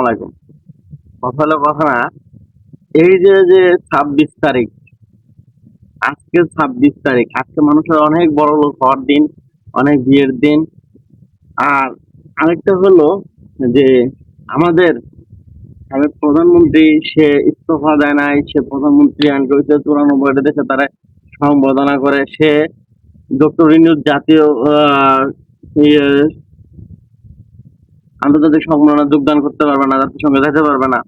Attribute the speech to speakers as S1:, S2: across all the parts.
S1: আলাইকুম। কথা কথা এই যে যে ছাব্বিশ তারিখ আজকে ছাব্বিশ তারিখ আজকে মানুষের অনেক বড় লোক হওয়ার দিন অনেক বিয়ের দিন। আর আরেকটা হলো যে আমাদের আমি প্রধানমন্ত্রী সে ইস্তফা দেয় নাই সে প্রধানমন্ত্রী আইন করেছে চুরানব্বইটা দেশে তারা সম্বোধনা করে সে ডক্টর ইনুজ জাতীয় ইয়ে, আন্তর্জাতিক সম্মেলনে যোগদান করতে পারবে না জাতিসংঘে যেতে পারবে না।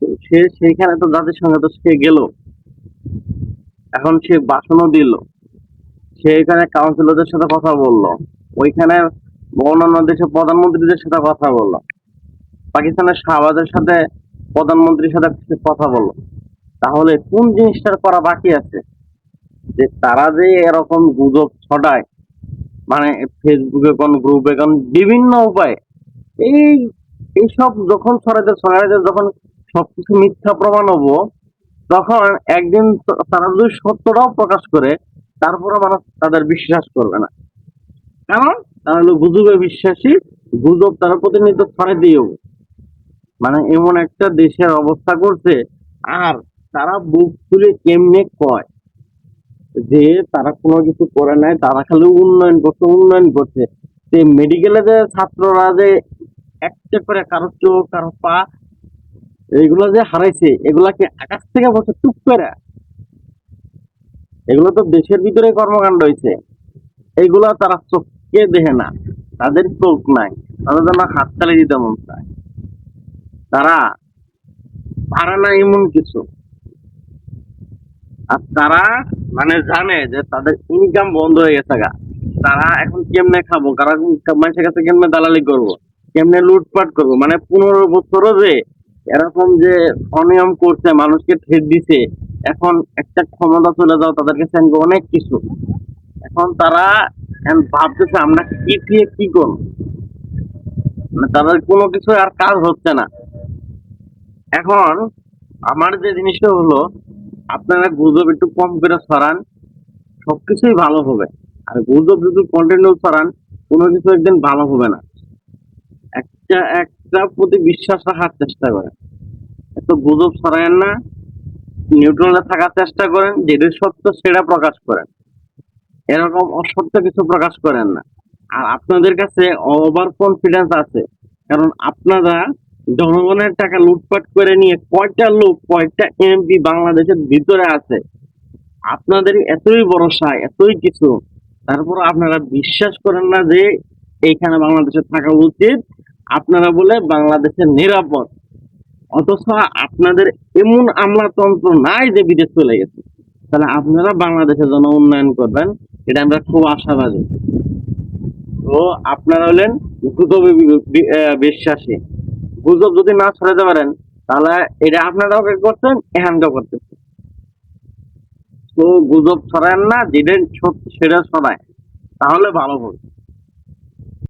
S1: তো সে সেইখানে তো জাতিসংঘে তো সে গেল। এখন সে ভাষণও দিল। সে এখানে কাউন্সিলরদের সাথে কথা বলল। ওইখানে অন্যান্য দেশের প্রধানমন্ত্রীদের সাথে কথা বলল। পাকিস্তানের শাহবাজের সাথে প্রধানমন্ত্রীর সাথে কথা বলল। তাহলে কোন জিনিসটার করা বাকি আছে? যে তারা যে এরকম গুজব ছড়ায় মানে ফেসবুকে কোন গ্রুপে কোন বিভিন্ন উপায়ে এই, এইসব যখন ছড়াইতে ছড়াইতে যখন সবকিছু মিথ্যা প্রমাণ হব, তখন একদিন তারা যদি সত্যটাও প্রকাশ করে তারপরে মানুষ তাদের বিশ্বাস করবে না। কারণ তারা হলো গুজবে বিশ্বাসী, গুজব তারা প্রতিনিয়ত ছড়াইতেই হবে। মানে এমন একটা দেশের অবস্থা করছে, আর তারা বুক খুলে কেমনে কয়? যে তারা কোনো কিছু করে নাই, তারা খালি উন্নয়ন করছে উন্নয়ন করছে। যে মেডিকেলে যে ছাত্ররা যে একটা করে কারও চোখ কারও পা এগুলো যে হারাইছে, এগুলাকে আকাশ থেকে বসে টুক করে। এগুলো তো দেশের ভিতরে কর্মকাণ্ড হয়েছে এইগুলা তারা চোখকে দেখে না। তাদের চোখ নাই। তাদের জন্য হাততালি দিতে মন চায়। তারা পারে না এমন কিছু। আর তারা মানে জানে যে তাদের ইনকাম বন্ধ হয়ে গেছে গা। তারা এখন কেমনে খাব? কারা মানুষের কাছে কেমনে দালালি করব? কেমনে লুটপাট করব? মানে পনেরো বছরও যে এরকম যে অনিয়ম করছে, মানুষকে ঠেট দিছে, এখন একটা ক্ষমতা চলে যাও তাদের কাছে অনেক কিছু। এখন তারা ভাবতেছে, আমরা কি দিয়ে কি করব? মানে তাদের কোনো কিছু আর কাজ হচ্ছে না। এখন আমার যে জিনিসটা হলো, আপনারা গুজব একটু কম করে ছড়ান, সবকিছুই ভালো হবে। আর গুজব যদি কন্টিনিউ ছড়ান, কোনো কিছু একদিন ভালো হবে না। একটা একটা প্রতি বিশ্বাস রাখার চেষ্টা করেন। এত গুজব ছড়ায়েন না নিউট্রালে থাকার চেষ্টা করেন, যেটা সত্য সেটা প্রকাশ করেন। এরকম অসত্য কিছু প্রকাশ করেন না। আর আপনাদের কাছে ওভার কনফিডেন্স আছে, কারণ আপনারা জনগণের টাকা লুটপাট করে নিয়ে কয়টা লোক, কয়টা এমপি বাংলাদেশের ভিতরে আছে? আপনাদের এতই ভরসা, এতই কিছু তারপর আপনারা বিশ্বাস করেন না যে এইখানে বাংলাদেশে থাকা উচিত। আপনারা বলে বাংলাদেশের নিরাপদ। অথচ আপনাদের এমন আমলাতন্ত্র নাই যে বিদেশ চলে গেছে। তাহলে আপনারা বাংলাদেশের জন্য উন্নয়ন করবেন এটা আমরা খুব আশাবাদী। তো আপনারা হলেন আহ, বিশ্বাসী। গুজব যদি না ছড়াতে পারেন তাহলে এটা আপনারাও করছেন এখানটাও করতেছেন তো গুজব ছড়ায় না যেটা সেটা ছড়ায় তাহলে ভালো হবে।